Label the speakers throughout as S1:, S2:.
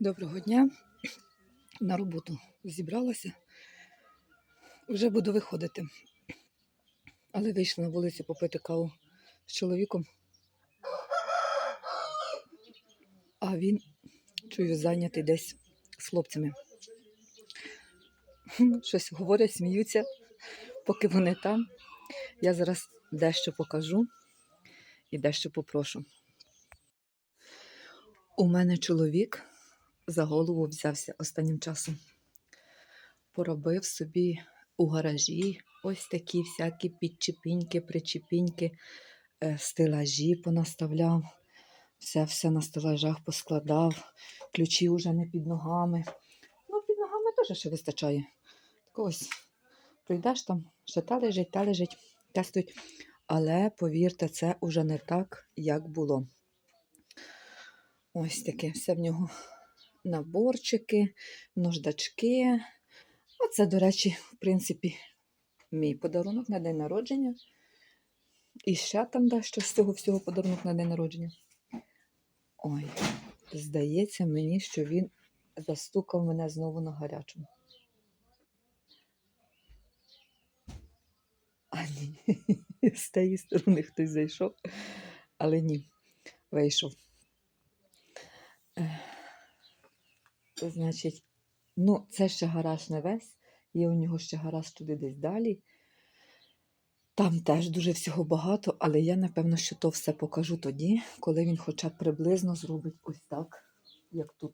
S1: Доброго дня. На роботу зібралася. Вже буду виходити. Але вийшла на вулицю попити каву з чоловіком. А він, чую, зайнятий десь з хлопцями. Щось говорять, сміються, поки вони там. Я зараз дещо покажу і дещо попрошу. У мене чоловік за голову взявся останнім часом. Поробив собі у гаражі ось такі всякі підчепіньки, причепіньки, е, стелажі понаставляв. Все все на стелажах поскладав, ключі вже не під ногами. Ну, під ногами теж ще вистачає. Так ось прийдеш там, ще та лежить, та лежить, та стоїть. Але повірте, це уже не так, як було. Ось таке все в нього наборчики, нождачки. Оце, до речі, в принципі, мій подарунок на день народження. І ще там дещо з цього всього подарунок на день народження. Ой, здається мені, що він застукав мене знову на гарячому. А ні, з тієї сторони хтось зайшов, але ні, вийшов. Значить, ну, це ще гараж не весь, є у нього ще гараж туди десь далі. Там теж дуже всього багато, але я, напевно, що то все покажу тоді, коли він хоча б приблизно зробить ось так, як тут.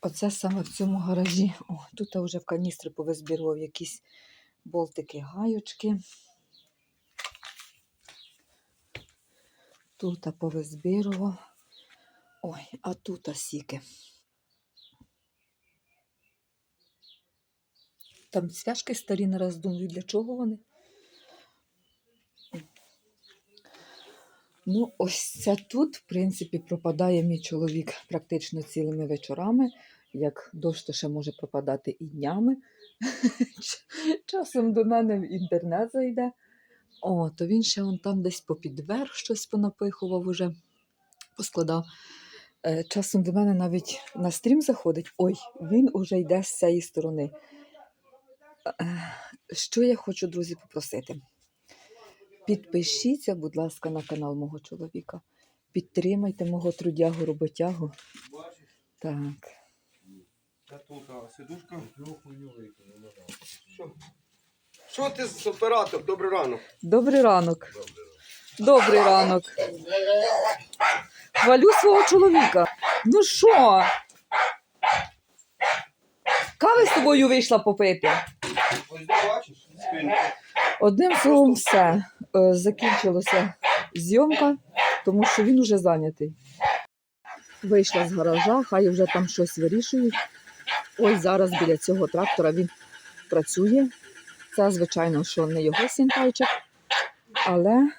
S1: Оце саме в цьому гаражі. О, тут вже в каністри повизбірував якісь болтики, гаючки. Тут повизбірував. Ой, а тут сіки. Там цвяшки старі не раз думаю, для чого вони? Ну, ось це тут, в принципі, пропадає мій чоловік практично цілими вечорами. Як дощ, ще може пропадати і днями. Часом до мене в інтернет зайде. О, то він ще он там десь попід верх щось понапихував уже, поскладав. Е, Часом до мене навіть на стрім заходить. Ой, він уже йде з цієї сторони. Е, Що я хочу, друзі, попросити? Підпишіться, будь ласка, на канал мого чоловіка. Підтримайте мого трудягу роботягу.
S2: Бачиш,
S1: Так.
S2: я тут сидушка. Що? Що ти з оператор? Добрий ранок.
S1: Добрий ранок. Добрий ранок. Хвалю свого чоловіка. Ну що? Кави з тобою вийшла попити. Одним словом, все. Е, Закінчилася зйомка, тому що він уже зайнятий. Вийшла з гаража, хай вже там щось вирішують. Ось зараз біля цього трактора він працює. Це, звичайно, що не його сінтайчик, але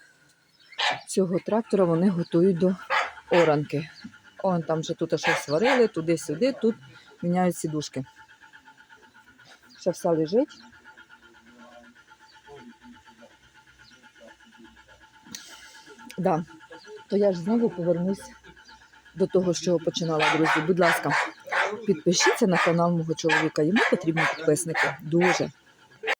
S1: цього трактора вони готують до оранки. Он там вже тут щось сварили, туди-сюди, тут міняють сідушки. Ще все лежить. Да. То я ж знову повернусь до того, чого починала, друзі. Будь ласка, підпишіться на канал мого чоловіка. Йому потрібні підписники. Дуже.